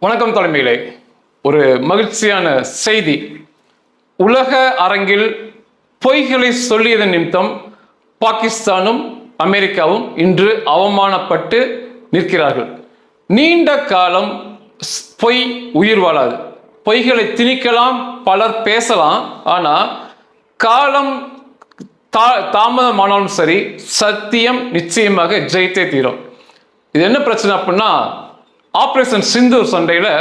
வணக்கம் தலைமையிலே. ஒரு மகிழ்ச்சியான செய்தி. உலக அரங்கில் பொய்களை சொல்லியதன் நிமித்தம் பாகிஸ்தானும் அமெரிக்காவும் இன்று அவமானப்பட்டு நிற்கிறார்கள். நீண்ட காலம் ஸ்- பொய் உயிர் வாழாது. பொய்களை திணிக்கலாம் பலர் பேசலாம். ஆனால் காலம் தா தாமதமானாலும் சரி சத்தியம் நிச்சயமாக ஜெயித்தே தீரும். இது என்ன பிரச்சனை அப்படின்னா ஆப்ரேஷன் சிந்தூர் சண்டையில்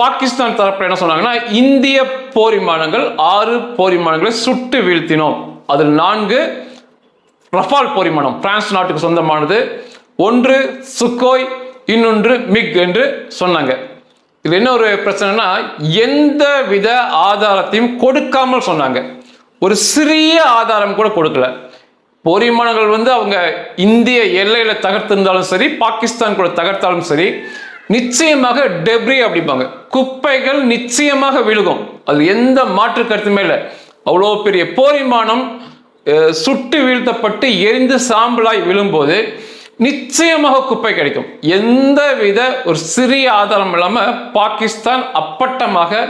பாகிஸ்தான் தரப்பில் என்ன சொன்னாங்கன்னா இந்திய போர் விமானங்கள் ஆறு போர் விமானங்களை சுட்டு வீழ்த்தினோம். அதில் நான்கு ரஃபால் போர் விமானம் பிரான்ஸ் நாட்டுக்கு சொந்தமானது. ஒன்று சுக்கோய் இன்னொன்று மிக் என்று சொன்னாங்க. இது என்ன ஒரு பிரச்சனைனா எந்த வித ஆதாரத்தையும் கொடுக்காமல் சொன்னாங்க. ஒரு சிறிய ஆதாரம் கூட கொடுக்கல. போரிமானங்கள் வந்து அவங்க இந்திய எல்லையில தகர்த்திருந்தாலும் சரி பாகிஸ்தான் கூட தகர்த்தாலும் சரி நிச்சயமாக டெப்ரி அப்படிம்பாங்க. குப்பைகள் நிச்சயமாக விழுகும். அது எந்த மாற்று கருத்துமே இல்லை. அவ்வளோ பெரிய போரிமானம் சுட்டு வீழ்த்தப்பட்டு எரிந்து சாம்பலாய் விழும்போது நிச்சயமாக குப்பை கிடைக்கும். எந்த வித ஒரு சிறிய ஆதாரம் இல்லாமல் பாகிஸ்தான் அப்பட்டமாக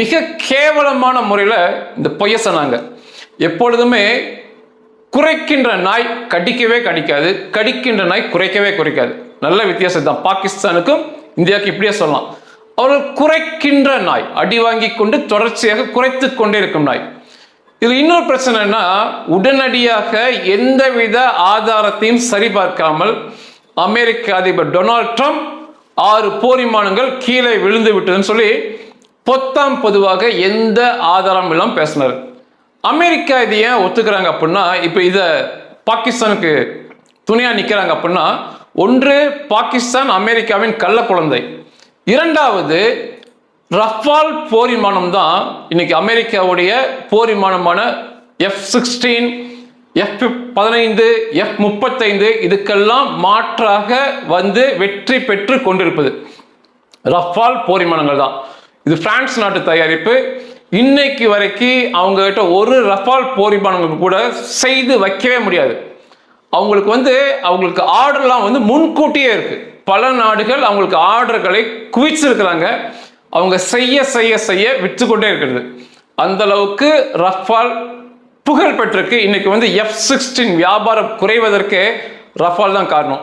மிக கேவலமான முறையில் இந்த பொய்ய சொன்னாங்க. எப்பொழுதுமே குறைக்கின்ற நாய் கடிக்கவே கடிக்காது கடிக்கின்ற நாய் குறைக்கவே குறைக்காது. நல்ல வித்தியாசம் தான் பாகிஸ்தானுக்கும் இந்தியாவுக்கு இப்படியே சொல்லலாம். அவர்கள் குறைக்கின்ற நாய் அடி வாங்கி கொண்டு தொடர்ச்சியாக குறைத்து கொண்டே இருக்கும் நாய். இது இன்னொரு பிரச்சனைனா உடனடியாக எந்தவித ஆதாரத்தையும் சரிபார்க்காமல் அமெரிக்க அதிபர் டொனால்ட் ட்ரம்ப் ஆறு போரிமானங்கள் கீழே விழுந்து விட்டதுன்னு சொல்லி பொத்தாம் பொதுவாக எந்த ஆதாரம் இல்லாமல் பேசினார். அமெரிக்கா இது ஏன் ஒத்துக்கிறாங்க அப்படின்னா இப்போ இதை பாகிஸ்தானுக்கு துணையாக நிற்கிறாங்க அப்படின்னா ஒன்று பாகிஸ்தான் அமெரிக்காவின் கள்ள குழந்தை. இரண்டாவது ரஃபால் போர் விமானம் தான் இன்னைக்கு அமெரிக்காவுடைய போர் விமானமான எஃப் சிக்ஸ்டீன் எஃப் பதினைந்து எஃப் முப்பத்தைந்து இதுக்கெல்லாம் மாற்றாக வந்து வெற்றி பெற்று கொண்டிருப்பது. ரஃபால் போர் விமானங்கள் தான். இது பிரான்ஸ் நாட்டு தயாரிப்பு. இன்னைக்கு வரைக்கும் அவங்க கிட்ட ஒரு ரஃபால் போர் கூட செய்து வைக்கவே முடியாது. அவங்களுக்கு வந்து அவங்களுக்கு ஆர்டர்லாம் வந்து முன்கூட்டியே இருக்கு. பல நாடுகள் அவங்களுக்கு ஆர்டர்களை குவிச்சிருக்கிறாங்க. அவங்க செய்ய செய்ய செய்ய விற்று கொண்டே இருக்கிறது. அந்த அளவுக்கு ரஃபால் புகழ் பெற்றிருக்கு. இன்னைக்கு வந்து எஃப் சிக்ஸ்டீன் வியாபாரம் குறைவதற்கு ரஃபால் தான் காரணம்.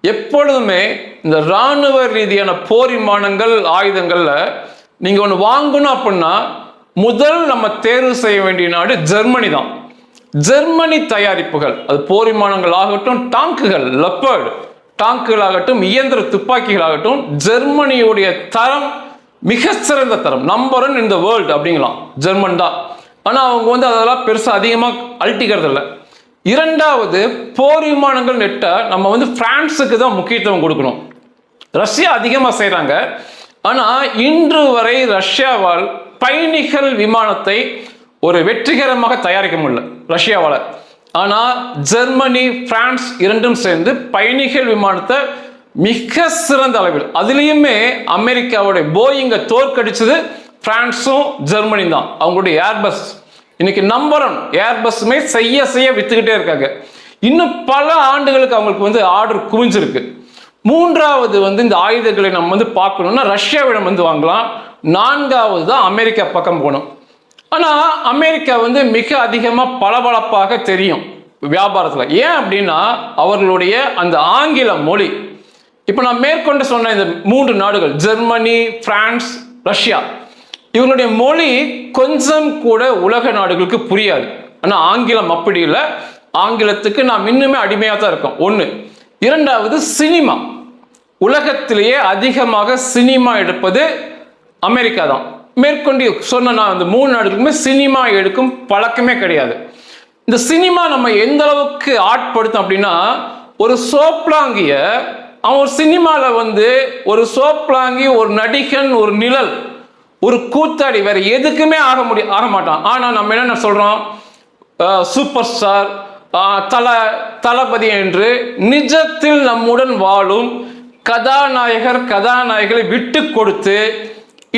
எப்பொழுதுமே இந்த இராணுவ ரீதியான போர் விமானங்கள் ஆயுதங்களில் நீங்கள் ஒன்று வாங்கணும் அப்படின்னா முதல் நம்ம தேர்வு செய்ய வேண்டிய நாடு ஜெர்மனி தான். ஜெர்மனி தயாரிப்புகள் அது போர் விமானங்கள் ஆகட்டும் டாங்குகள் லெப்பர்டு டாங்குகளாகட்டும் இயந்திர துப்பாக்கிகளாகட்டும் ஜெர்மனியுடைய தரம் மிக சிறந்த தரம் நம்பர் ஒன் இந்த வேர்ல்டு அப்படிங்களாம் ஜெர்மன் தான். ஆனால் அவங்க வந்து அதெல்லாம் பெருசாக அதிகமாக அழட்டிக்கிறது இல்லை. இரண்டாவது போர் விமானங்கள் நெட்ட நம்ம வந்து பிரான்ஸுக்கு தான் முக்கியத்துவம் கொடுக்கணும். ரஷ்யா அதிகமாக செய்கிறாங்க ஆனால் இன்று வரை ரஷ்யாவால் பயணிகள் விமானத்தை ஒரு வெற்றிகரமாக தயாரிக்க முடியல ரஷ்யாவால். ஆனால் ஜெர்மனி பிரான்ஸ் இரண்டும் சேர்ந்து பயணிகள் விமானத்தை மிக சிறந்த அளவில் அதுலேயுமே அமெரிக்காவுடைய போயிங்கை தோற்கடிச்சது பிரான்ஸும் ஜெர்மனி தான். அவங்களுடைய ஏர்பஸ் இன்னைக்கு நம்பரும் ஏர்பஸ்ஸுமே செய்ய செய்ய வித்துக்கிட்டே இருக்காங்க. இன்னும் பல ஆண்டுகளுக்கு அவங்களுக்கு வந்து ஆர்டர் குவிஞ்சிருக்கு. மூன்றாவது வந்து இந்த ஆயுதங்களை நம்ம வந்து பார்க்கணும்னா ரஷ்யாவிடம் வந்து வாங்கலாம். நான்காவது தான் அமெரிக்கா பக்கம் போகணும். ஆனால் அமெரிக்கா வந்து மிக அதிகமாக பளபளப்பாக தெரியும் வியாபாரத்தில். ஏன் அப்படின்னா அவர்களுடைய அந்த ஆங்கில மொழி. இப்போ நான் மேற்கொண்டு சொன்ன இந்த மூன்று நாடுகள் ஜெர்மனி பிரான்ஸ் ரஷ்யா இவங்களுடைய மொழி கொஞ்சம் கூட உலக நாடுகளுக்கு புரியாது. ஆனால் ஆங்கிலம் அப்படி இல்லை. ஆங்கிலத்துக்கு நாம் இன்னுமே அடிமையாக தான் இருக்கோம். ஒன்று இரண்டாவது சினிமா. உலகத்திலேயே அதிகமாக சினிமா எடுப்பது அமெரிக்கா தான் மேற்கொண்டு சொன்ன நான் மூணு நாடுகளுக்குமே சினிமா எடுக்கும் பழக்கமே கிடையாது. இந்த சினிமா நம்ம எந்த அளவுக்கு ஆட்படுத்தும் அப்படின்னா ஒரு சோப்லாங்கிய அவன் ஒரு சினிமாவில் வந்து ஒரு சோப்லாங்கி ஒரு நடிகன் ஒரு நிழல் ஒரு கூத்தாடி வேற எதுக்குமே ஆக முடியும் ஆக மாட்டான். ஆனால் நம்ம என்ன சொல்கிறோம் சூப்பர் ஸ்டார் தல தளபதி என்று நிஜத்தில் நம்முடன் வாழும் கதாநாயகர் கதாநாயகரை விட்டு கொடுத்து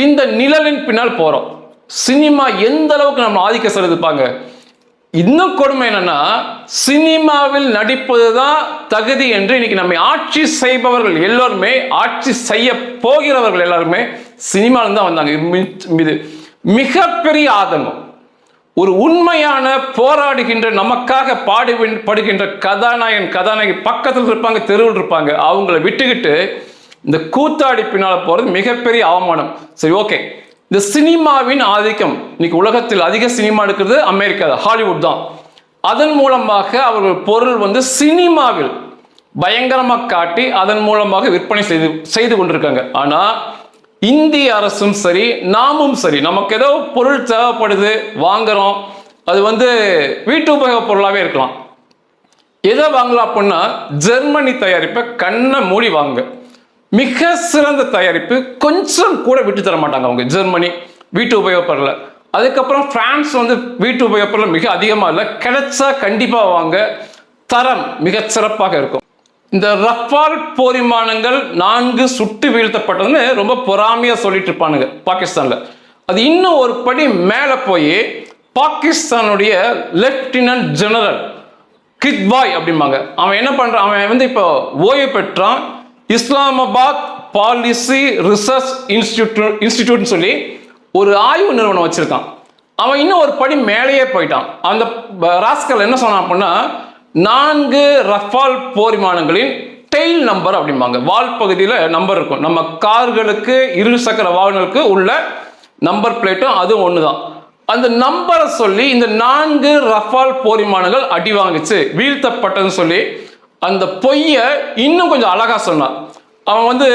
இந்த நிழலின் பின்னால் போகிறோம் சினிமா எந்த அளவுக்கு நம்ம ஆதிக்க செலுத்துப்பாங்க? இன்னும் கொடுமை என்னன்னா சினிமாவில் நடிப்பது தான் தகுதி என்று இன்னைக்கு நம்மை ஆட்சி செய்பவர்கள் எல்லோருமே ஆட்சி செய்ய போகிறவர்கள் எல்லாருமே சினிமாவில் தான் வந்தாங்க. இது மிகப்பெரிய ஆதங்கம். ஒரு உண்மையான போராடுகின்ற நமக்காக பாடு படுகின்ற கதாநாயகன் கதாநாயகி பக்கத்தில் இருப்பாங்க தெருவில் இருப்பாங்க. அவங்கள விட்டுக்கிட்டு இந்த கூத்தாடி பின்னால் போகிறது மிகப்பெரிய அவமானம். சரி ஓகே இந்த சினிமாவின் ஆதிக்கம் இன்னைக்கு உலகத்தில் அதிக சினிமா எடுக்கிறது அமெரிக்கா ஹாலிவுட் தான். அதன் மூலமாக அவர்கள் பொருள் வந்து சினிமாவில் பயங்கரமாக காட்டி அதன் மூலமாக விற்பனை செய்து செய்து கொண்டிருக்காங்க. ஆனால் இந்திய அரசும் சரி நாமும் சரி நமக்கு ஏதோ பொருள் தேவைப்படுது வாங்குறோம் அது வந்து வீட்டு உபயோக பொருளாகவே இருக்கலாம். எதை வாங்கலாம் அப்படின்னா ஜெர்மனி தயாரிப்பை கண்ணை மூடி வாங்க. மிக சிறந்த தயாரிப்பு. கொஞ்சம் கூட விட்டு தர மாட்டாங்க அவங்க. ஜெர்மனி வீட்டு உபயோகப்படல. அதுக்கப்புறம் பிரான்ஸ் வந்து வீட்டு உபயோகப்படல மிக அதிகமாக இல்லை. கிடைச்சா கண்டிப்பாக வாங்க. தரம் மிக சிறப்பாக இருக்கும். இந்த ரஃபால் போரிமானங்கள் நான்கு சுட்டு வீழ்த்தப்பட்டதுன்னு ரொம்ப பொறாமையாக சொல்லிட்டு இருப்பானுங்க பாகிஸ்தானில். அது இன்னும் ஒரு படி மேலே போய் பாகிஸ்தானுடைய லெப்டினன்ட் ஜெனரல் கித்பாய் அப்படிம்பாங்க. அவன் என்ன பண்ணுறான் அவன் வந்து இப்போ ஓய்வு பெற்றான். இஸ்லாமாபாத் பாலிசி ரிசர்ச் இன்ஸ்டிடியூட் இன்ஸ்டிடியூட்னு சொல்லி ஒரு ஆய்வு நிறுவனம் வச்சிருக்கான். அவன் இன்னும் ஒரு படி மேலேயே போயிட்டான். அந்த ராஸ்கல் என்ன சொன்னான் அப்படின்னா நான்கு ரஃபால் போர் விமானங்களின் டெயில் நம்பர் அப்படிம்பாங்க. வால் பகுதியில் நம்பர் இருக்கும். நம்ம கார்களுக்கு இரு சக்கர வாகனங்களுக்கு உள்ள நம்பர் பிளேட்டும் அதுவும் ஒன்று தான் அந்த நம்பரை சொல்லி இந்த நான்கு ரஃபால் போர் விமானங்கள் அடி வாங்கிச்சு. வீழ்த்தப்பட்டதுன்னு சொல்லி அந்த பொய்யை இன்னும் கொஞ்சம் அழகாக சொன்னான். அவன் வந்து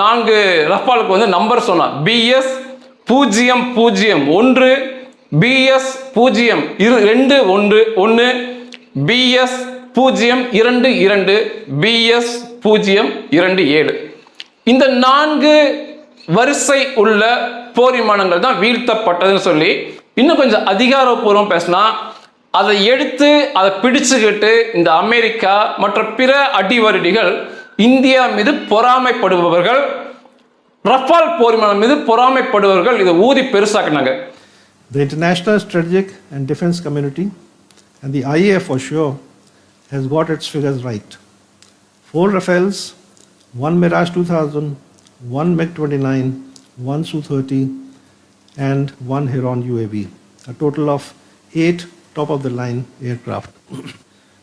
நான்கு ரஃபாலுக்கு வந்து நம்பர் சொன்னான். பிஎஸ் பூஜ்ஜியம் பூஜ்ஜியம் ஒன்று பிஎஸ் பூஜ்ஜியம் இரு ரெண்டு ஒன்று ஒன்று பிஎஸ் பூஜ்ஜியம் இரண்டு இரண்டு பிஎஸ் பூஜ்ஜியம் இரண்டு ஏழு. இந்த நான்கு வரிசை உள்ள போர் விமானங்கள் தான் வீழ்த்தப்பட்டதுன்னு சொல்லி இன்னும் கொஞ்சம் அதிகாரப்பூர்வம் பேசினா அதை எடுத்து அதை பிடிச்சுக்கிட்டு இந்த அமெரிக்கா மற்ற பிற அடிவருடிகள் இந்தியா மீது பொறாமைப்படுபவர்கள் ரஃபால் போர் விமானம் மீது பொறாமைப்படுபவர்கள் இதை ஊதி பெருசாக்குனாங்க The international strategic and defense community and the IAF for sure has got its figures right. Four Rafales, one Mirage 2000, one MiG 29, one Su 30, and one Heron UAV, a total of eight top of the line aircraft.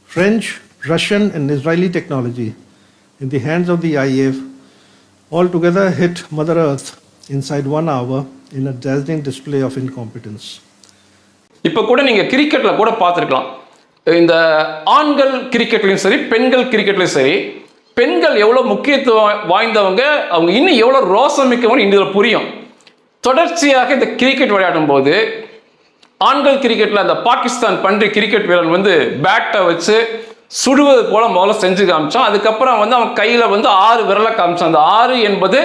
French, Russian, and Israeli technology in the hands of the IAF altogether hit Mother Earth inside one hour in a dazzling display of incompetence. இப்போ கூட நீங்கள் கிரிக்கெட்டில் கூட பார்த்துருக்கலாம் இந்த ஆண்கள் கிரிக்கெட்லையும் சரி பெண்கள் கிரிக்கெட்லையும் சரி பெண்கள் எவ்வளோ முக்கியத்துவம் வாய்ந்தவங்க அவங்க இன்னும் எவ்வளோ ரோசம் மிக்கவங்க இதில் புரியும் தொடர்ச்சியாக இந்த கிரிக்கெட் விளையாடும் போது ஆண்கள் கிரிக்கெட்டில் அந்த பாகிஸ்தான் பன்றி கிரிக்கெட் வீரன் வந்து பேட்டை வச்சு சுடுவது போல முதல்ல செஞ்சு காமிச்சான். அதுக்கப்புறம் வந்து அவன் கையில் வந்து ஆறு விரலை காமிச்சான். அந்த ஆறு என்பது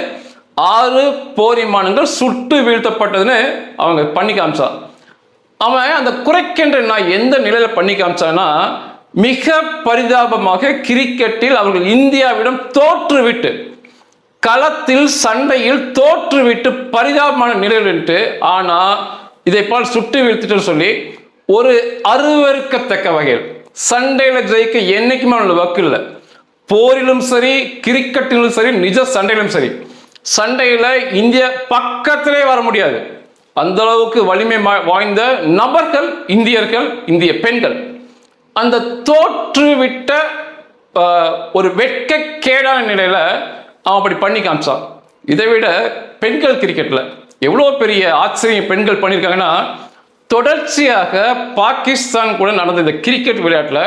ஆறு போரிமானங்கள் சுட்டு வீழ்த்தப்பட்டதுன்னு அவங்க பண்ணி காமிச்சான். அவன் அந்த குறைக்கின்ற நான் எந்த நிலையில் பண்ணி காமிச்சான்னா மிக பரிதாபமாக கிரிக்கெட்டில் அவர்கள் இந்தியாவிடம் தோற்றுவிட்டு களத்தில் சண்டையில் தோற்றுவிட்டு பரிதாபமான நிலையில் ஆனால் இதை போல் சுட்டு வீழ்த்திட்டு சொல்லி ஒரு அருவறுக்கத்தக்க வகையில் சண்டையில் ஜெயிக்க என்னைக்குமே அவனோட வக்கு இல்லை. போரிலும் சரி கிரிக்கெட்டிலும் சரி நிஜ சண்டையிலும் சரி சண்டையில் இந்தியா பக்கத்திலே வர முடியாது. அந்த அளவுக்கு வலிமை வாய்ந்த நபர்கள் இந்தியர்கள் இந்திய பெண்கள். அந்த தோற்றுவிட்ட ஒரு வெட்கக்கேடான நிலையில் அவன் அப்படி பண்ணி காமிச்சான். இதை விட பெண்கள் கிரிக்கெட்டில் எவ்வளோ பெரிய ஆச்சரியம் பெண்கள் பண்ணியிருக்காங்கன்னா தொடர்ச்சியாக பாகிஸ்தான் கூட நடந்த இந்த கிரிக்கெட் விளையாட்டில்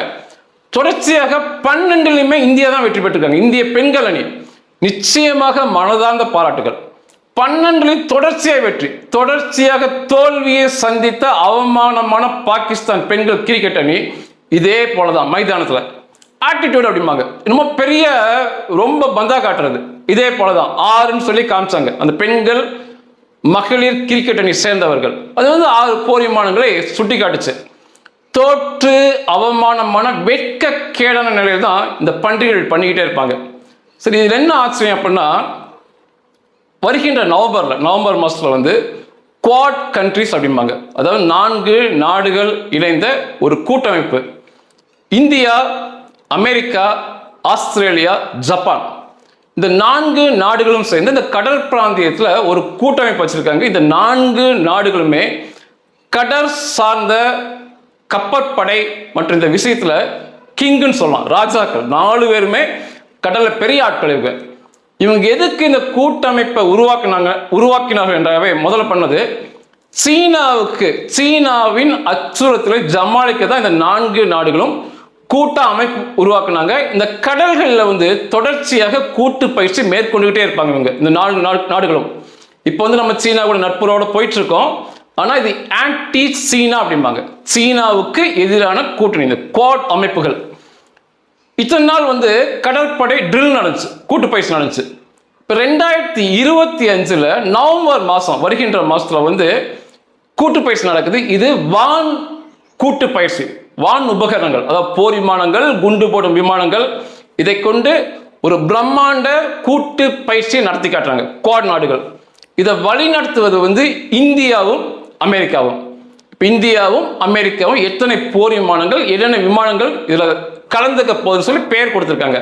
தொடர்ச்சியாக பன்னெண்டுலையுமே இந்தியா தான் வெற்றி பெற்றிருக்காங்க. இந்திய பெண்கள் அணி நிச்சயமாக மனதார்ந்த பாராட்டுகள். பன்னெண்டுலையும் தொடர்ச்சியாக வெற்றி தொடர்ச்சியாக தோல்வியை சந்தித்த அவமானமான பாகிஸ்தான் பெண்கள் கிரிக்கெட் அணி இதே போலதான் மைதானத்தில். ஆட்டிடியூட் அப்படிம்பாங்க. ரொம்ப பெரிய ரொம்ப பந்தா காட்டுறது. இதே போலதான். ஆறுன்னு சொல்லி காமிச்சாங்க. அந்த பெண்கள் மகளிர் கிரிக்கெட் அணி சேர்ந்தவர்கள். அது வந்து ஆறு போர் சுட்டி காட்டுச்சு தோற்று அவமானமான வெட்கக்கேடான நிலையில் தான் இந்த பண்டிகைகள் பண்ணிக்கிட்டே இருப்பாங்க. சரி இதில் என்ன ஆச்சரியம் அப்படின்னா வருகின்ற நவம்பரில் நவம்பர் மாதத்தில் வந்து குவாட் கண்ட்ரிஸ் அப்படிம்பாங்க. அதாவது நான்கு நாடுகள் இணைந்த ஒரு கூட்டமைப்பு. India America Australia Japan. இந்த நான்கு நாடுகளும் சேர்ந்து இந்த கடல் பிராந்தியத்தில் ஒரு கூட்டமைப்பு வச்சிருக்காங்க. இந்த நான்கு நாடுகளுமே கடல் சார்ந்த கப்பற்படை மற்றும் இந்த விஷயத்தில் கிங்குன்னு சொல்லலாம். ராஜாக்கள் நாலு பேருமே கடல்ல பெரிய ஆட்கள் இவங்க. இவங்க எதுக்கு இந்த கூட்டமைப்பை உருவாக்கினாங்க உருவாக்கினார்கள் என்றாவே முதல்ல பண்ணது சீனாவுக்கு சீனாவின் அச்சுறுத்தலை ஜமாளிக்க தான் இந்த நான்கு நாடுகளும் கூட்ட அமைப்பு உருவாக்குனாங்க. இந்த கடல்களில் வந்து தொடர்ச்சியாக கூட்டு பயிற்சி மேற்கொண்டுகிட்டே இருப்பாங்க இவங்க. இந்த நாலு நாடுகளும். இப்போ வந்து நம்ம சீனா கூட நட்புறவோட போயிட்டு இருக்கோம் ஆனால் இது ஆன்டி சீனா அப்படிம்பாங்க. சீனாவுக்கு எதிரான கூட்டணி இந்த குவாட் அமைப்புகள். இத்தனை நாள் வந்து கடற்படை ட்ரில் நடந்துச்சு கூட்டு பயிற்சி நடந்துச்சு. இப்போ ரெண்டாயிரத்தி இருபத்தி அஞ்சில் நவம்பர் மாதம் வருகின்ற மாதத்தில் வந்து கூட்டு பயிற்சி நடக்குது. இது வான் கூட்டு பயிற்சி. வான் உபகரணங்கள் அதாவது போர் விமானங்கள் குண்டு போடும் விமானங்கள் இதை கொண்டு ஒரு பிரம்மாண்ட கூட்டு பயிற்சியை நடத்தி காட்டுறாங்க. குவாட் நாடுகள். இதை வழி நடத்துவது வந்து இந்தியாவும் அமெரிக்காவும். இப்போ இந்தியாவும் அமெரிக்காவும் எத்தனை போர் விமானங்கள் என்னென்ன விமானங்கள் இதில் கலந்துக்க போகுதுன்னு சொல்லி பெயர் கொடுத்துருக்காங்க.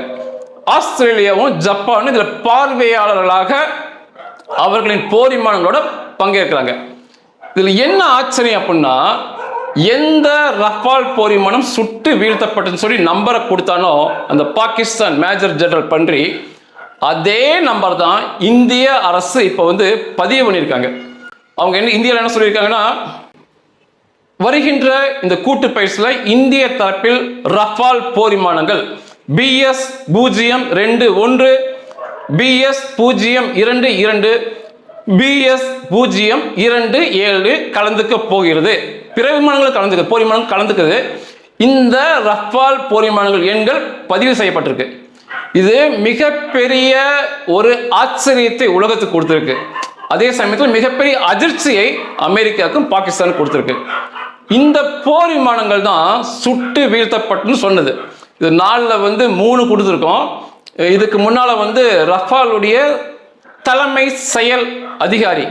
ஆஸ்திரேலியாவும் ஜப்பானும் இதில் பார்வையாளர்களாக அவர்களின் போர் விமானங்களோட பங்கேற்கிறாங்க. இதில் என்ன ஆச்சரியம் அப்படின்னா எந்த ரஃபால் போர் விமானம் சுட்டு வீழ்த்தப்பட்டுன்னு சொல்லி நம்பரை கொடுத்தானோ அந்த பாகிஸ்தான் மேஜர் ஜெனரல் பன்றி அதே நம்பர் தான் இந்திய அரசு இப்போ வந்து பதிவு பண்ணியிருக்காங்க. அவங்க என்ன இந்தியாவில் என்ன சொல்லியிருக்காங்கன்னா வருகின்ற இந்த கூட்டு பயிற்சியில் இந்திய தரப்பில் ரஃபால் போர் விமானங்கள் பிஎஸ் பூஜ்ஜியம் ரெண்டு ஒன்று பிஎஸ் பூஜ்ஜியம் இரண்டு இரண்டு பிஎஸ் பூஜ்ஜியம் இரண்டு ஏழு கலந்துக்க போகிறது. பிற விமானங்கள் கலந்துக்குது போர் விமானம் கலந்துக்குது. இந்த ரஃபால் போர் விமானங்கள் எண்கள் பதிவு செய்யப்பட்டிருக்கு. இது மிகப்பெரிய ஒரு ஆச்சரியத்தை உலகத்துக்கு கொடுத்துருக்கு. அதே சமயத்தில் மிகப்பெரிய அதிர்ச்சியை அமெரிக்காவுக்கும் பாகிஸ்தானுக்கும் கொடுத்துருக்கு. இந்த போர் விமானங்கள் தான் சுட்டு வீழ்த்தப்பட்டுன்னு சொன்னது. இது நாலில் வந்து மூணு கொடுத்துருக்கோம். இதுக்கு முன்னால் வந்து ரஃபாலுடைய தலைமை செயல் அதிகாரி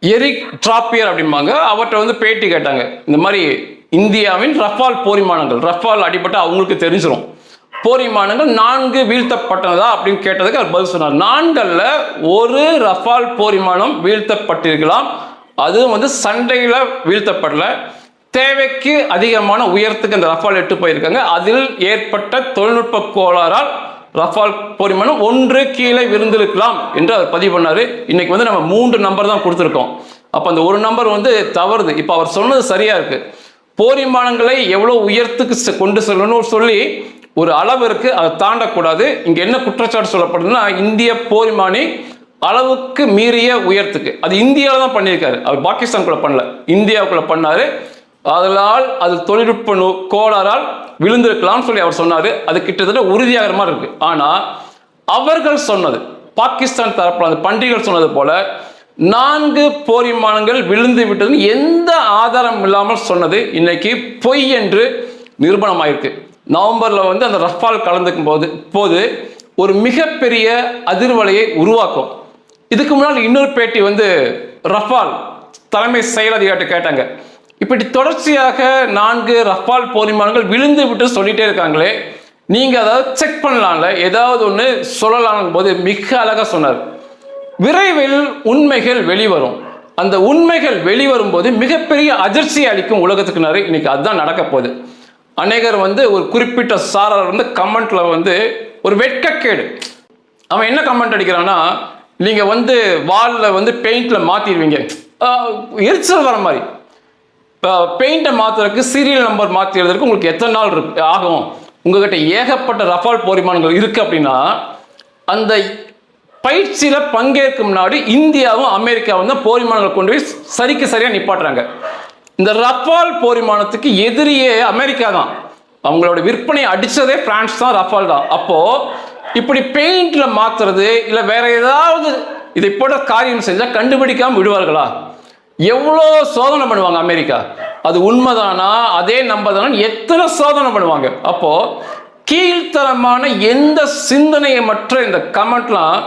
எரிக் டிராப்பியர் அப்படிம்பாங்க. அவர்கிட்ட வந்து பேட்டி கேட்டாங்க. இந்த மாதிரி இந்தியாவின் ரஃபால் போரிமானங்கள் ரஃபால் அடிபட்டு அவங்களுக்கு தெரிஞ்சிடும் போரிமானங்கள் நான்கு வீழ்த்தப்பட்டதா அப்படின்னு கேட்டதுக்கு அவர் பதில் சொன்னார். நான்கல்ல ஒரு ரஃபால் போரிமானம் வீழ்த்தப்பட்டிருக்கலாம். அதுவும் வந்து சண்டையில் வீழ்த்தப்படல. தேவைக்கு அதிகமான உயரத்துக்கு அந்த ரஃபால் எட்டு போயிருக்காங்க. அதில் ஏற்பட்ட தொழில்நுட்ப கோளாறால் ரஃபால் போர் விமானம் ஒன்று கீழே விருந்திருக்கலாம் என்று அவர் பதிவு பண்ணார். இன்னைக்கு வந்து நம்ம மூன்று நம்பர் தான் கொடுத்துருக்கோம். அப்போ அந்த ஒரு நம்பர் வந்து தவறுது. இப்போ அவர் சொன்னது சரியாக இருக்குது போர் விமானங்களை எவ்வளோ உயரத்துக்கு செ- கொண்டு செல்லணும்னு சொல்லி ஒரு அளவு இருக்குது அதை தாண்டக்கூடாது. இங்கே என்ன குற்றச்சாட்டு சொல்லப்படுதுன்னா இந்திய போர் விமானி அளவுக்கு மீறிய உயரத்துக்கு. அது இந்தியாவில் தான் பண்ணியிருக்காரு. அவர் பாகிஸ்தானுக்குள்ள பண்ணல. இந்தியாவுக்குள்ள பண்ணாரு. அதனால் அது தொழில்நுட்ப நோ கோளாறால் விழுந்திருக்கலாம்னு சொல்லி அவர் சொன்னார். அது கிட்டத்தட்ட உறுதியாகிற மாதிரி இருக்கு. ஆனால் அவர்கள் சொன்னது பாகிஸ்தான் தரப்பில் அந்த பண்டிகைகள் சொன்னது போல நான்கு போர் விமானங்கள் விழுந்து விட்டதுன்னு எந்த ஆதாரம் இல்லாமல் சொன்னது இன்னைக்கு பொய் என்று நிரூபணமாயிருக்கு. நவம்பரில் வந்து அந்த ரஃபால் கலந்துக்கும் போது போது ஒரு மிகப்பெரிய அதிர்வலையை உருவாக்கும். இதுக்கு முன்னால் இன்னொரு பேட்டி வந்து ரஃபால் தலைமை செயல் அதிகாரிட்ட கேட்டாங்க. இப்படி தொடர்ச்சியாக நான்கு ரஃபால் போர் விமானங்கள் விழுந்து விட்டு சொல்லிட்டே இருக்காங்களே நீங்க அதாவது செக் பண்ணலாம்ல ஏதாவது ஒன்று சொல்லலாம் போது மிக அழகாக சொன்னார். விரைவில் உண்மைகள் வெளிவரும். அந்த உண்மைகள் வெளிவரும் போது மிகப்பெரிய அதிர்ச்சி அளிக்கும் உலகத்துக்குனாரு இன்னைக்கு அதுதான் நடக்க போகுது. அநேகர் வந்து ஒரு குறிப்பிட்ட சாரர் வந்து கமெண்ட்ல வந்து ஒரு வெட்கக்கேடு. அவன் என்ன கமெண்ட் அடிக்கிறான்னா நீங்க வந்து வால்ல வந்து பெயிண்ட்ல மாத்திடுவீங்க. எரிச்சல் வர மாதிரி. இப்போ பெயிண்ட்டை மாற்றுறதுக்கு சீரியல் நம்பர் மாற்றுறதுக்கு உங்களுக்கு எத்தனை நாள் இருக்கு ஆகும்? உங்ககிட்ட ஏகப்பட்ட ரஃபால் போரிமானங்கள் இருக்குது அப்படின்னா அந்த பயிற்சியில் பங்கேற்கும் நாடு இந்தியாவும் அமெரிக்காவும் தான் போரிமானங்கள் கொண்டு போய் சரிக்கு சரியாக நிப்பாட்டுறாங்க. இந்த ரஃபால் போரிமானத்துக்கு எதிரியே அமெரிக்கா தான். அவங்களோட விற்பனை அடித்ததே பிரான்ஸ் தான் ரஃபால் தான். அப்போது இப்படி பெயிண்ட்டில் மாத்துறது இல்லை வேற ஏதாவது இதை போல காரியம் செஞ்சால் கண்டுபிடிக்காமல் விடுவார்களா? எவ்வளோ சோதனை பண்ணுவாங்க அமெரிக்கா? அது உண்மைதானா? அதே நம்பதானா எத்தனை சோதனை பண்ணுவாங்க? அப்போ கீழ்த்தரமான எந்த சிந்தனையை மற்ற இந்த கமெண்ட்லாம்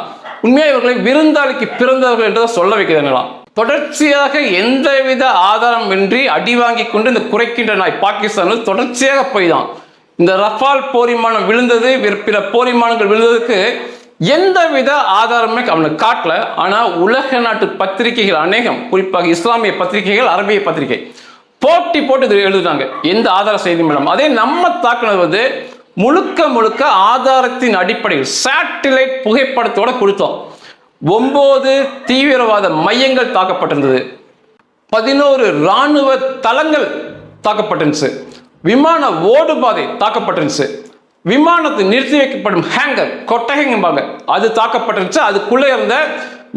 உண்மையாக இவர்களை விருந்தாளிக்கு பிறந்தவர்கள் என்றதை சொல்ல வைக்கிறதுங்களாம் தொடர்ச்சியாக எந்தவித ஆதாரமின்றி அடி வாங்கி கொண்டு இந்த குறைக்கின்ற நாய் பாகிஸ்தானில் தொடர்ச்சியாக போய் தான் இந்த ரஃபால் போரிமானம் விழுந்தது பிற போரிமானங்கள் விழுந்ததுக்கு எந்தவித ஆதாரமே அவனுக்கு காட்டல. ஆனால் உலக நாட்டு பத்திரிகைகள் அநேகம் குறிப்பாக இஸ்லாமிய பத்திரிகைகள் அரபிய பத்திரிகை போட்டி போட்டு இது எழுதுனாங்க எந்த ஆதார செய்தி மூலம்? அதே நம்ம தாக்குனது வந்து முழுக்க முழுக்க ஆதாரத்தின் அடிப்படையில் சேட்டிலைட் புகைப்படத்தோட கொடுத்தோம் ஒன்பது தீவிரவாத மையங்கள் தாக்கப்பட்டிருந்தது. பதினோரு ராணுவ தளங்கள் தாக்கப்பட்டிருந்துச்சு. விமான ஓடுபாதை தாக்கப்பட்டிருந்துச்சு. விமானத்தை நிறுத்தி வைக்கப்படும் ஹேங்கர் கொட்டகைங்கம்பாங்க அது தாக்கப்பட்டிருந்துச்சு. அதுக்குள்ளே இருந்த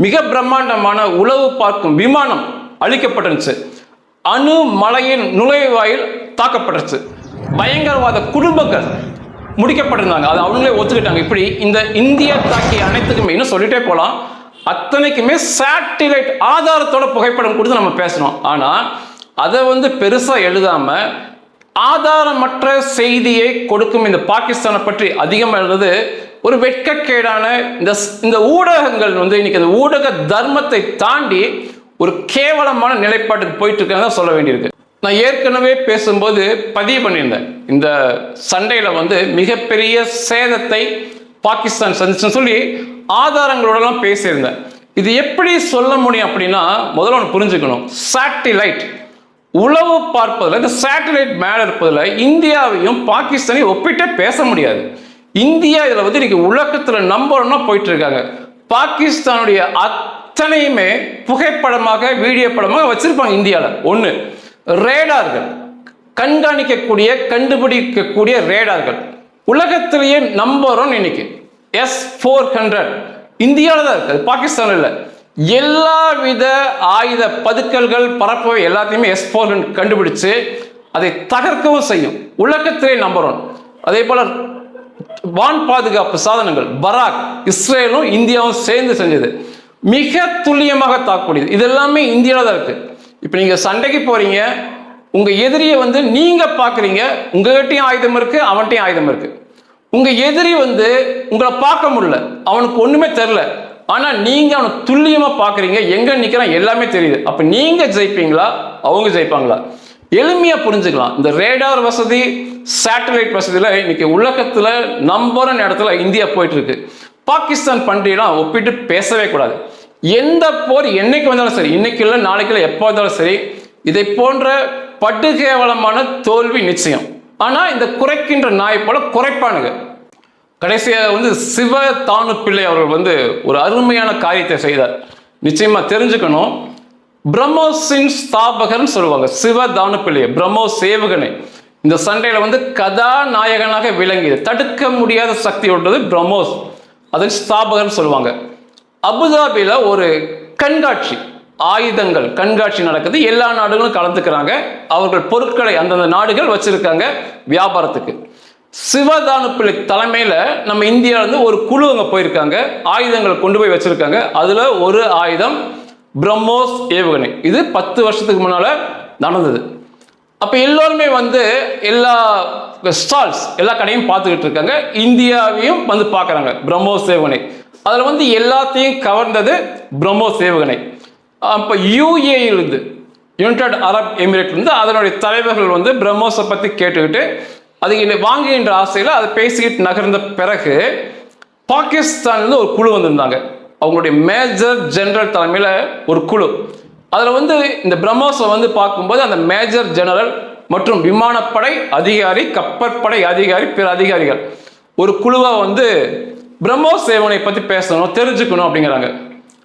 மிக பிரம்மாண்டமான உளவு பார்க்கும் விமானம் அழிக்கப்பட்டிருந்துச்சு. அணு மலையின் நுழைவாயில் தாக்கப்பட்டுருச்சு பயங்கரவாத குடும்பங்கள் முடிக்கப்பட்டிருந்தாங்க. அது அவங்களே ஒத்துக்கிட்டாங்க. இப்படி இந்த இந்தியா தாக்கிய அனைத்துக்குமே இன்னும் சொல்லிட்டே போகலாம் அத்தனைக்குமே சேட்டிலைட் ஆதாரத்தோட புகைப்படம் கொடுத்து நம்ம பேசணும் ஆனால் அதை வந்து பெருசாக எழுதாமல் ஆதாரமற்ற செய்தியை கொடுக்கும் இந்த பாகிஸ்தானை பற்றி அதிகம் எழுதுறது ஒரு வெட்கக்கேடான இந்த இந்த ஊடகங்கள் வந்து இன்னைக்கு அந்த ஊடக தர்மத்தை தாண்டி ஒரு கேவலமான நிலைப்பாட்டுக்கு போயிட்டு இருக்காங்க சொல்ல வேண்டியிருக்கு. நான் ஏற்கனவே பேசும்போது பதிவு பண்ணியிருந்தேன். இந்த சண்டையில் வந்து மிகப்பெரிய சேதத்தை பாகிஸ்தான் சந்திச்சுன்னு சொல்லி ஆதாரங்களோடலாம் பேசியிருந்தேன். இது எப்படி சொல்ல முடியும் அப்படின்னா முதல்ல ஒன்று புரிஞ்சுக்கணும். சேட்டிலைட் உளவு பார்ப்பதில் இந்த சேட்டலைட் மேலே இருப்பதில் இந்தியாவையும் பாகிஸ்தானையும் ஒப்பிட்டே பேச முடியாது. இந்தியா இதில் வந்து இன்னைக்கு உலகத்தில் நம்பர் ஒன்னா போயிட்டு இருக்காங்க பாகிஸ்தானுடைய அத்தனையுமே புகைப்படமாக வீடியோ படமாக வச்சிருப்பாங்க இந்தியாவில் ஒன்று ரேடார்கள். கண்காணிக்கக்கூடிய கண்டுபிடிக்கக்கூடிய ரேடார்கள். உலகத்திலேயே நம்பர் ஒன் இன்னைக்கு. எஸ் ஃபோர் ஹண்ட்ரட் இந்தியாவில் தான் இருக்குது பாகிஸ்தானில் இல்லை. எல்லா வித ஆயுத பதுக்கல்கள் பரப்பவை எல்லாத்தையுமே எஸ் கண்டுபிடிச்சு அதை தகர்க்கவும் செய்யும். உலகத்திலே நம்பர் ஒன் அதே போல வான் பாதுகாப்பு சாதனங்கள் பராக் இஸ்ரேலும் இந்தியாவும் சேர்ந்து செஞ்சது. மிக துல்லியமாக தாக்கக்கூடியது. இது எல்லாமே இந்தியாவில் தான் இருக்குது இப்போ நீங்கள் சண்டைக்கு போகிறீங்க உங்கள் எதிரியை வந்து நீங்கள் பார்க்குறீங்க உங்ககிட்டையும் ஆயுதம் இருக்குது அவன்கிட்டையும் ஆயுதம் இருக்குது உங்கள் எதிரி வந்து உங்களை பார்க்க முடியல. அவனுக்கு ஒன்றுமே தெரில ஆனால் நீங்கள் அவனை துல்லியமாக பார்க்குறீங்க எங்கே நிற்கிறான் எல்லாமே தெரியுது. அப்போ நீங்கள் ஜெயிப்பீங்களா? அவங்க ஜெயிப்பாங்களா? எளிமையாக புரிஞ்சுக்கலாம். இந்த ரேடார் வசதி சேட்டலைட் வசதியில் இன்னைக்கு உலகத்தில் நம்பர் ஒன் இடத்துல இந்தியா போயிட்டு இருக்கு பாகிஸ்தான் பண்டிகைலாம் ஒப்பிட்டு பேசவே கூடாது. எந்த போர் என்னைக்கு வந்தாலும் சரி இன்னைக்கு இல்லை நாளைக்கு இல்லை எப்போ வந்தாலும் சரி இதை போன்ற படுகேவலமான தோல்வி நிச்சயம். ஆனால் இந்த குறைக்கின்ற நாய் போல குறைப்பானுங்க. கடைசியாக வந்து சிவ தானு பிள்ளை அவர்கள் வந்து ஒரு அருமையான காரியத்தை செய்தார். நிச்சயமாக தெரிஞ்சுக்கணும். பிரம்மோஸின் ஸ்தாபகர்னு சொல்லுவாங்க சிவ தானு பிள்ளையை பிரம்மோஸ் சேவகனை. இந்த சண்டையில் வந்து கதாநாயகனாக விளங்கியது. தடுக்க முடியாத சக்தி உள்ளது பிரம்மோஸ். அதன் ஸ்தாபகர்னு சொல்லுவாங்க. அபுதாபியில் ஒரு கண்காட்சி ஆயுதங்கள் கண்காட்சி நடக்குது. எல்லா நாடுகளும் கலந்துக்கிறாங்க. அவர்கள் பொருட்களை அந்தந்த நாடுகள் வச்சிருக்காங்க. வியாபாரத்துக்கு. சிவதானு பிள்ளை நம்ம இந்தியாவிலேருந்து ஒரு குழு அங்கே போயிருக்காங்க. ஆயுதங்களை கொண்டு போய் வச்சுருக்காங்க. அதில் ஒரு ஆயுதம் பிரம்மோஸ் ஏவுகணை. இது பத்து வருஷத்துக்கு முன்னால் நடந்தது. அப்போ எல்லோருமே வந்து எல்லா ஸ்டால்ஸ் எல்லா கடையும் பார்த்துக்கிட்டு இருக்காங்க. இந்தியாவையும் வந்து பார்க்குறாங்க பிரம்மோஸ் ஏவுகணை. அதில் வந்து எல்லாத்தையும் கவர்ந்தது பிரம்மோஸ் ஏவுகணை. அப்போ யூஏயிலிருந்து யுனைடெட் அரப் எமிரேட்லேருந்து அதனுடைய தலைவர்கள் வந்து பிரம்மோஸை பற்றி கேட்டுக்கிட்டு அது என்னை வாங்குகின்ற ஆசையில் அதை பேசிக்கிட்டு நகர்ந்த பிறகு பாகிஸ்தான்லேருந்து ஒரு குழு வந்திருந்தாங்க. அவங்களுடைய மேஜர் ஜெனரல் தலைமையில் ஒரு குழு. அதில் வந்து இந்த பிரம்மோஸை வந்து பார்க்கும்போது அந்த மேஜர் ஜெனரல் மற்றும் விமானப்படை அதிகாரி கப்பற்படை அதிகாரி பிற அதிகாரிகள் ஒரு குழுவாக வந்து பிரம்மோஸ் சேவனை பற்றி பேசணும் தெரிஞ்சுக்கணும் அப்படிங்கிறாங்க.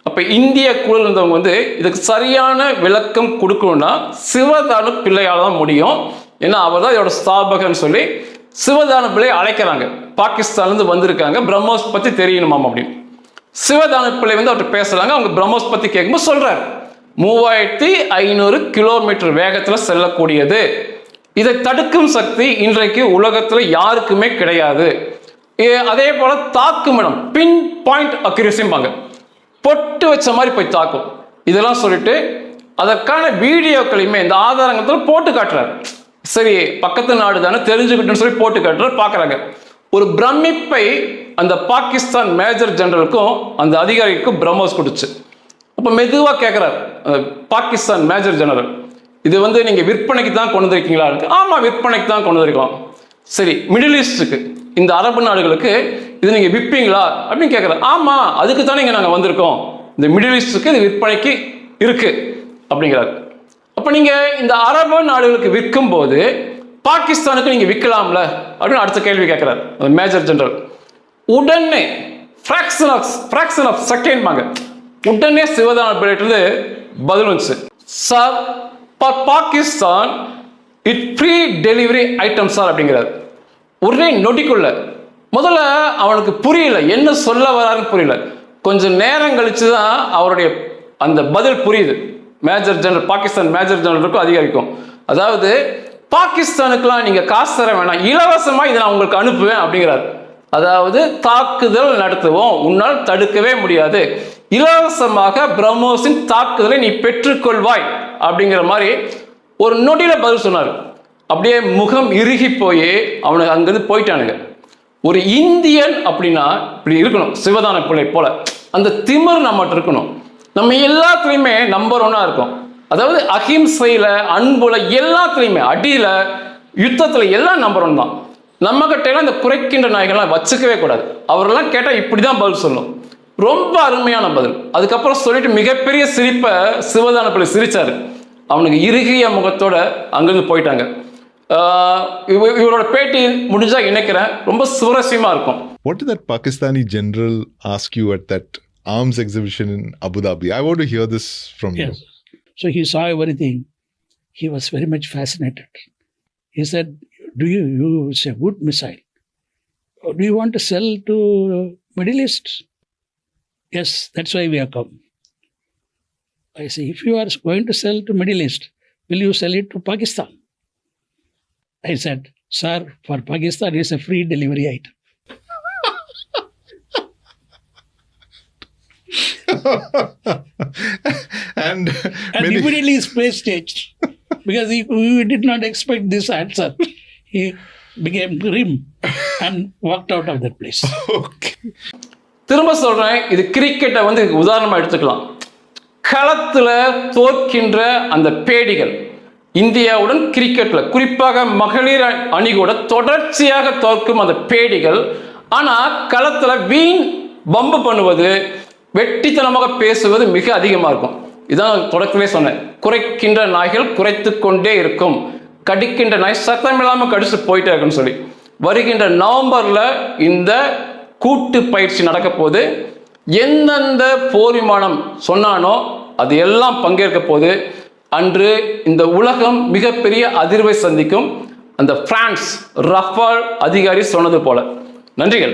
அப்போ இந்திய குழு இருந்தவங்க வந்து இதுக்கு சரியான விளக்கம் கொடுக்கணும்னா சிவதானு பிள்ளையால் தான் முடியும். ஏன்னா அவர் தான் இதோட ஸ்தாபகன்னு சொல்லி சிவதான பிள்ளை அழைக்கிறாங்க. பாகிஸ்தான்லேருந்து வந்திருக்காங்க. பிரம்மோஸ் பற்றி தெரியணுமாம் அப்படின்னு சிவதான பிள்ளை வந்து அவர்கிட்ட பேசுகிறாங்க அவங்க பிரம்மோஸ் பற்றி கேட்கும்போது சொல்கிறார் மூவாயிரத்தி ஐநூறு கிலோமீட்டர் வேகத்தில் செல்லக்கூடியது. இதை தடுக்கும் சக்தி இன்றைக்கு உலகத்தில் யாருக்குமே கிடையாது. ஏ- அதே தாக்கும் இடம் பின் பாயிண்ட் அக்யூரசிம்பாங்க பொட்டு வச்ச மாதிரி போய் தாக்கும். இதெல்லாம் சொல்லிட்டு அதற்கான வீடியோக்களையுமே இந்த ஆதாரங்கத்தில் போட்டு காட்டுறாரு. சரி பக்கத்து நாடு தானே தெரிஞ்சுக்கிட்டுன்னு சொல்லி போட்டு கட்டுற பார்க்குறாங்க. ஒரு பிரமிப்பை அந்த பாகிஸ்தான் மேஜர் ஜெனரலுக்கும் அந்த அதிகாரிக்கும் பிரம்மோஸ் கொடுச்சு அப்போ மெதுவாக கேட்குறார் பாகிஸ்தான் மேஜர் ஜெனரல் இது வந்து நீங்கள் விற்பனைக்கு தான் கொண்டு வந்திருக்கீங்களா? ஆமாம் விற்பனைக்கு தான் கொண்டு வந்திருக்கோம். சரி மிடில் ஈஸ்ட்டுக்கு இந்த அரபு நாடுகளுக்கு இது நீங்கள் விற்பீங்களா அப்படின்னு கேட்குறாரு ஆமாம் அதுக்கு தானே இங்கே நாங்கள் வந்திருக்கோம். இந்த மிடில் ஈஸ்ட்டுக்கு இது விற்பனைக்கு இருக்குது அப்படிங்கிறாரு. அப்போ நீங்கள் இந்த அரபு நாடுகளுக்கு விற்கும் போது பாகிஸ்தானுக்கு நீங்கள் விற்கலாம்ல? அப்படின்னு அடுத்த கேள்வி கேட்குறாரு மேஜர் ஜெனரல். உடனே fraction of fraction of second வாங்க உடனே சிவதான பிள்ளைட்டு பதில் வந்துச்சு. Sir for Pakistan it free delivery item sir அப்படிங்கிறார். ஒரே நொடிக்குள்ள. முதல்ல அவனுக்கு புரியல. என்ன சொல்ல வராருன்னு புரியல. கொஞ்சம் நேரம் கழிச்சு தான் அவருடைய அந்த பதில் புரியுது. மேஜர் ஜெனரல் பாகிஸ்தான் மேஜர் ஜெனரலுக்கும் அதிகரிக்கும். அதாவது பாகிஸ்தானுக்குலாம் நீங்கள் காசு தர வேணாம். இலவசமாக இதை நான் உங்களுக்கு அனுப்புவேன் அப்படிங்கிறார். அதாவது தாக்குதல் நடத்துவோம். உன்னால் தடுக்கவே முடியாது. இலவசமாக பிரம்மோஸின் தாக்குதலை நீ பெற்றுக்கொள்வாய் அப்படிங்கிற மாதிரி ஒரு நொடியில் பதில் சொன்னார். அப்படியே முகம் இறுகி போய் அவனுக்கு அங்கேருந்து போயிட்டானுங்க. ஒரு இந்தியன் அப்படின்னா இப்படி இருக்கணும். சிவதான பிள்ளை போல. அந்த திமிர் நம்மகிட்ட இருக்கணும். நம்ம எல்லாத்துலேயுமே நம்பர் ஒன்னாக இருக்கும். அதாவது அஹிம்சையில் அன்புல எல்லாத்துலேயுமே அடியில் யுத்தத்தில் எல்லாம் நம்பர் ஒன் தான். நம்ம இந்த குறைக்கின்ற நாய்கள்லாம் வச்சுக்கவே கூடாது. அவரெல்லாம் கேட்டால் இப்படி தான் பதில் சொல்லும். ரொம்ப அருமையான பதில். அதுக்கப்புறம் சொல்லிட்டு மிகப்பெரிய சிரிப்பை சிவதான பிள்ளை சிரிச்சாரு. அவனுக்கு இறுகிய முகத்தோட அங்கிருந்து போயிட்டாங்க. இவரோட பேட்டி முடிஞ்சா இணைக்கிறேன். ரொம்ப சுவாரஸ்யமா இருக்கும். What did that Pakistani general ask you at that arms exhibition in Abu Dhabi? I want to hear this from Yes. you. So he saw everything. He was very much fascinated. He said, Do you use a good missile? Or do you want to sell to Middle East? Yes, that's why we have come. I say, if you are going to sell to Middle East, will you sell it to Pakistan? I said, Sir, for Pakistan it's a free delivery item. And And many, immediately his face changed because he, we did not expect this answer. He became grim and walked out of that place. okay. திரும்ப சொல்றேன் இது கிரிக்கெட்டை வந்து இதுக்கு உதாரணமா எடுத்துக்கலாம் களத்துல தோற்கின்ற அந்த பேடிகள் இந்தியாவுடன் கிரிக்கெட்ல குறிப்பாக மகளிர் அணி கூட தொடர்ச்சியாக தோற்கும் அந்த பேடிகள் ஆனா களத்துல வீண் பம்பு பண்ணுவது வெட்டித்தனமாக பேசுவது மிக அதிகமாக இருக்கும். இதான் தொடக்கமே சொன்னேன். குறைக்கின்ற நாய்கள் குறைத்து கொண்டே இருக்கும். கடிக்கின்ற நாய் சத்தம் இல்லாம கடிச்சு போயிட்டே இருக்குன்னு சொல்லி. வருகின்ற நவம்பரில் இந்த கூட்டு பயிற்சி நடக்க போது எந்தெந்த போர் விமானம் சொன்னானோ அது எல்லாம் பங்கேற்க போது அன்று இந்த உலகம் மிகப்பெரிய அதிர்வை சந்திக்கும். அந்த பிரான்ஸ் ரஃபால் அதிகாரி சொன்னது போல. நன்றிகள்.